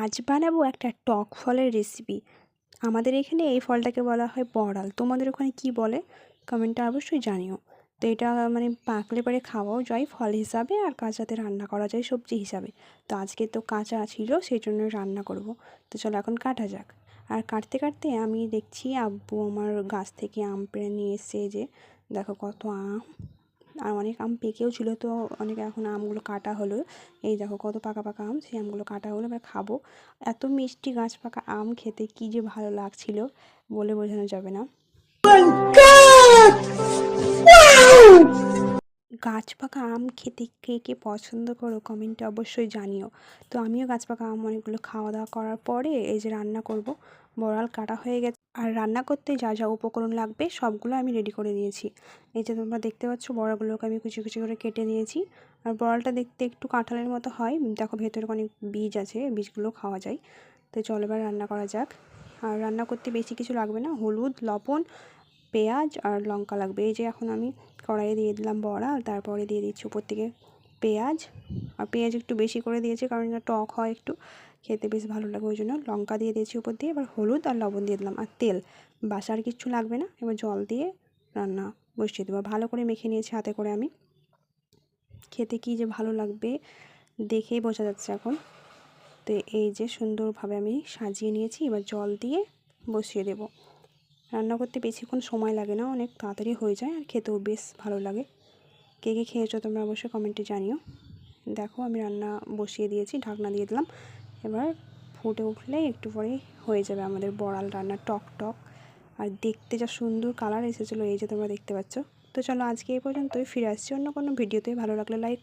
আজ বানাবো একটা টক ফলের রেসিপি আমাদের এখানে এই ফলটাকে বলা হয় বড়াল। তোমাদের ওখানে কি বলে? কমেন্টটা অবশ্যই জানিও। তো এটা মানে পাকলে পরে খাওয়াও যায় ফল হিসাবে আর কাঁচাতে রান্না করা যায় সবজি হিসাবে। তো আজকে তো কাঁচা ছিল সেই জন্য রান্না করব। তো চলো এখন কাটা যাক। আর কাটতে কাটতে আমি দেখছি আব্বু আমার গাছ থেকে আম পেড়ে নিয়ে এসছে যে, দেখো কত আম। আর অনেক আম পেকেও ছিল, তো অনেক এখন আমগুলো কাটা হলো। এই দেখো কত পাকা পাকা আম, সেই আমগুলো কাটা হলো, এবার খাব। এত মিষ্টি গাছ পাকা আম খেতে কী যে ভালো লাগছিল বলে বোঝানো যাবে না। গাছ পাকা আম খেতে কে কে পছন্দ করো কমেন্টে অবশ্যই জানিও। তো আমিও গাছ পাকা আম অনেকগুলো খাওয়া দাওয়া করার পরে এই যে রান্না করব, বড়াল কাটা হয়ে গেছে। আর রান্না করতে যা যা উপকরণ লাগবে সবগুলো আমি রেডি করে দিয়েছি এই যে তোমরা দেখতে পাচ্ছ বড়াগুলোকে আমি কুচি কুচি করে কেটে নিয়েছি। আর বড়ালটা দেখতে একটু কাঁঠালের মতো হয়। দেখো ভেতরে অনেক বীজ আছে, বীজগুলো খাওয়া যায়। তো চলো এবার রান্না করা যাক। আর রান্না করতে বেশি কিছু লাগবে না। হলুদ, লবণ, পেঁয়াজ আর লঙ্কা লাগবে। এই যে এখন আমি কড়াইয়ে দিয়ে দিলাম বড়া, তারপরে দিয়ে দিচ্ছি উপর থেকে পেঁয়াজ আর পেঁয়াজ একটু বেশি করে দিয়েছি কারণ এটা টক হয় একটু। খেতে বেশ ভালো লাগে ওই জন্য। লঙ্কা দিয়ে দিয়েছি উপর দিয়ে, এবার হলুদ আর লবণ দিয়ে দিলাম। আর তেল বাস আর কিচ্ছু লাগবে না। এবার জল দিয়ে রান্না বসিয়ে দেবো। ভালো করে মেখে নিয়েছি হাতে করে আমি। খেতে কী যে ভালো লাগবে দেখেই বোঝা যাচ্ছে এখন। তো এই যে সুন্দরভাবে আমি সাজিয়ে নিয়েছি, এবার জল দিয়ে বসিয়ে দেব। রান্না করতে বেশিক্ষণ সময় লাগে না, অনেক তাড়াতাড়ি হয়ে যায় আর খেতেও বেশ ভালো লাগে। কে কে খেয়েছো তোমরা অবশ্যই কমেন্টে জানিও। দেখো আমি রান্না বসিয়ে দিয়েছি, ঢাকনা দিয়ে দিলাম। এবার ফুটে উঠলে একটু পরেই হয়ে যাবে আমাদের বড়াল রান্না, টক টক। আর দেখতে যা সুন্দর কালার এসেছিল, এই যে তোমরা দেখতে পাচ্ছ। তো চলো আজকে এই পর্যন্তই, ফিরে আসছি অন্য কোনো ভিডিওতে। ভালো লাগলে লাইক